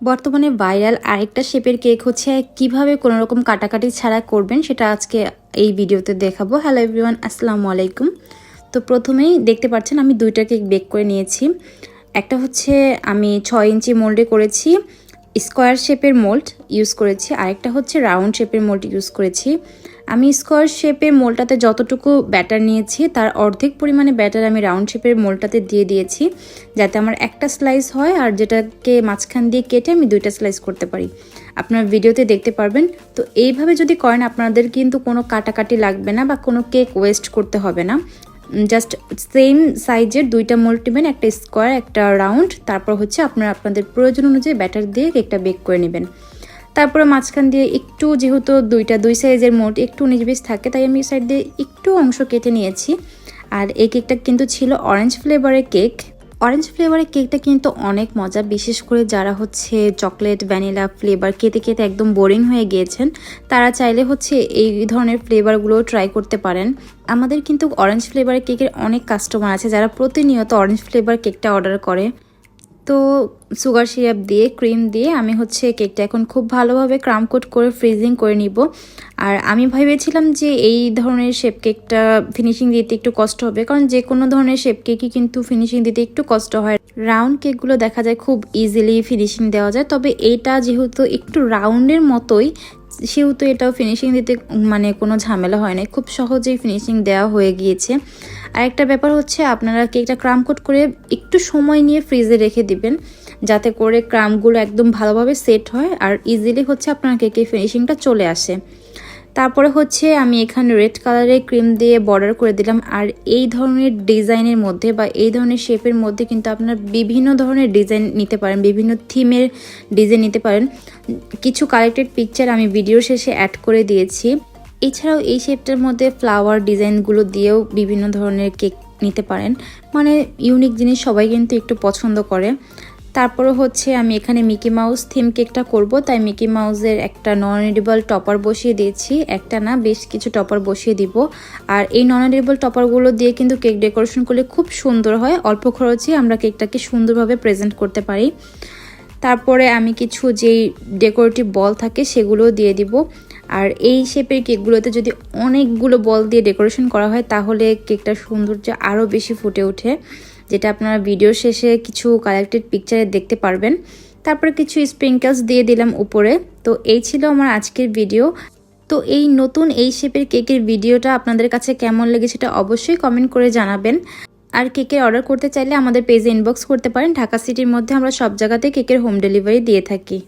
বর্তমানে ভাইরাল আরেকটা শেপের কেক হচ্ছে কীভাবে কোনো রকম কাটাকাটি ছাড়া করবেন সেটা আজকে এই ভিডিওতে দেখাবো। হ্যালো এভরিওয়ান আসসালামু আলাইকুম। তো প্রথমেই দেখতে পাচ্ছেন আমি দুইটা কেক বেক করে নিয়েছি। একটা হচ্ছে আমি ছয় ইঞ্চি মোল্ডে করেছি স্কোয়ার শেপের মোল্ড ইউজ করেছি। আরেকটা হচ্ছে রাউন্ড শেপের মোল্ড ইউজ করেছি। আমি স্কোয়ার শেপের মোলটাতে যতটুকু ব্যাটার নিয়েছি, তার অর্ধেক পরিমাণে ব্যাটার আমি রাউন্ড শেপের মোলটাতে দিয়ে দিয়েছি, যাতে আমার একটা স্লাইস হয় আর যেটাকে মাঝখান দিয়ে কেটে আমি দুইটা স্লাইস করতে পারি। আপনার ভিডিওতে দেখতে পারবেন। তো এইভাবে যদি করেন, আপনাদের কিন্তু কোনো কাটাকাটি লাগবে না বা কোনো কেক ওয়েস্ট করতে হবে না। জাস্ট সেম সাইজের দুইটা মোল্ড নেবেন একটা স্কোয়ার একটা রাউন্ড তারপর হচ্ছে আপনারা আপনাদের প্রয়োজন অনুযায়ী ব্যাটার দিয়ে কেকটা বেক করে নেবেন। তারপরে মাঝখান দিয়ে একটু যেহেতু দুইটা, দুই সাইজের মোট একটু উনিশ বিশ থাকে, তাই আমি সাইড দিয়ে একটু অংশ কেটে নিয়েছি। আর এই কেকটা কিন্তু ছিল অরেঞ্জ ফ্লেভারের কেক অরেঞ্জ ফ্লেভারের কেকটা কিন্তু অনেক মজা, বিশেষ করে যারা হচ্ছে চকলেট ভ্যানিলা ফ্লেভার কেতে কেতে একদম বোরিং হয়ে গিয়েছেন, তারা চাইলে হচ্ছে এই ধরনের ফ্লেভারগুলোও ট্রাই করতে পারেন। আমাদের কিন্তু অরেঞ্জ ফ্লেভারের কেকের অনেক কাস্টমার আছে যারা প্রতিনিয়ত অরেঞ্জ ফ্লেভার কেকটা অর্ডার করে। তো সুগার সিরাপ দিয়ে, ক্রিম দিয়ে আমি হচ্ছে কেকটা এখন খুব ভালোভাবে ক্রাম কোট করে ফ্রিজিং করে নিব। আর আমি ভেবেছিলাম যে এই ধরনের শেপ কেকটা ফিনিশিং দিতে একটু কষ্ট হবে, কারণ যে কোনো ধরনের শেপ কেকই কিন্তু ফিনিশিং দিতে একটু কষ্ট হয়। রাউন্ড কেকগুলো দেখা যায় খুব ইজিলি ফিনিশিং দেওয়া যায়, তবে এটা যেহেতু একটু রাউন্ডের মতোই সেহেতু এটাও ফিনিশিং দিতে মানে কোনো ঝামেলা হয় না খুব সহজেই ফিনিশিং দেওয়া হয়ে গিয়েছে। আর একটা ব্যাপার হচ্ছে, আপনারা কেকটা ক্রাম কোট করে একটু সময় নিয়ে ফ্রিজে রেখে দিবেন, যাতে করে ক্রামগুলো একদম ভালোভাবে সেট হয়, আর ইজিলি হচ্ছে আপনার কেকের ফিনিশিংটা চলে আসে। তারপরে হচ্ছে আমি এখানে রেড কালারের ক্রিম দিয়ে বর্ডার করে দিলাম। আর এই ধরনের ডিজাইনের মধ্যে বা এই ধরনের শেপের মধ্যে কিন্তু আপনার বিভিন্ন ধরনের ডিজাইন নিতে পারেন, বিভিন্ন থিমের ডিজাইন নিতে পারেন। কিছু কালেক্টেড পিকচার আমি ভিডিও শেষে অ্যাড করে দিয়েছি। এছাড়াও এই শেপটার মধ্যে ফ্লাওয়ার ডিজাইনগুলো দিয়েও বিভিন্ন ধরনের কেক নিতে পারেন। মানে ইউনিক জিনিস সবাই কিন্তু একটু পছন্দ করে। তারপরে হচ্ছে আমি এখানে মিকি মাউস থিম কেকটা করব, তাই মিকি মাউসের একটা নন এডিবল টপার বসিয়ে দিয়েছি। একটা না, বেশ কিছু টপার বসিয়ে দিব। আর এই নন এডিবল টপারগুলো দিয়ে কিন্তু কেক ডেকোরেশন করলে খুব সুন্দর হয়। অল্প খরচে আমরা কেকটাকে সুন্দরভাবে প্রেজেন্ট করতে পারি। তারপরে আমি কিছু যেই ডেকোরেটিভ বল থাকে সেগুলো দিয়ে দিব। আর এই শেপের কেকগুলোতে যদি অনেকগুলো বল দিয়ে ডেকোরেশন করা হয়, তাহলে কেকটার সৌন্দর্য আরও বেশি ফুটে ওঠে। যেটা আপনারা ভিডিও শেষে কিছু কালেক্টেড পিকচারে দেখতে পারবেন। তারপরে কিছু স্প্রিঙ্কেলস দিয়ে দিলাম উপরে। তো এই ছিল আমার আজকের ভিডিও তো এই নতুন এই শেপের কেকের ভিডিওটা আপনাদের কাছে কেমন লেগেছে সেটা অবশ্যই কমেন্ট করে জানাবেন। আর কেকের অর্ডার করতে চাইলে আমাদের পেজে ইনবক্স করতে পারেন। ঢাকা সিটির মধ্যে আমরা সব জায়গাতে কেকের হোম ডেলিভারি দিয়ে থাকি।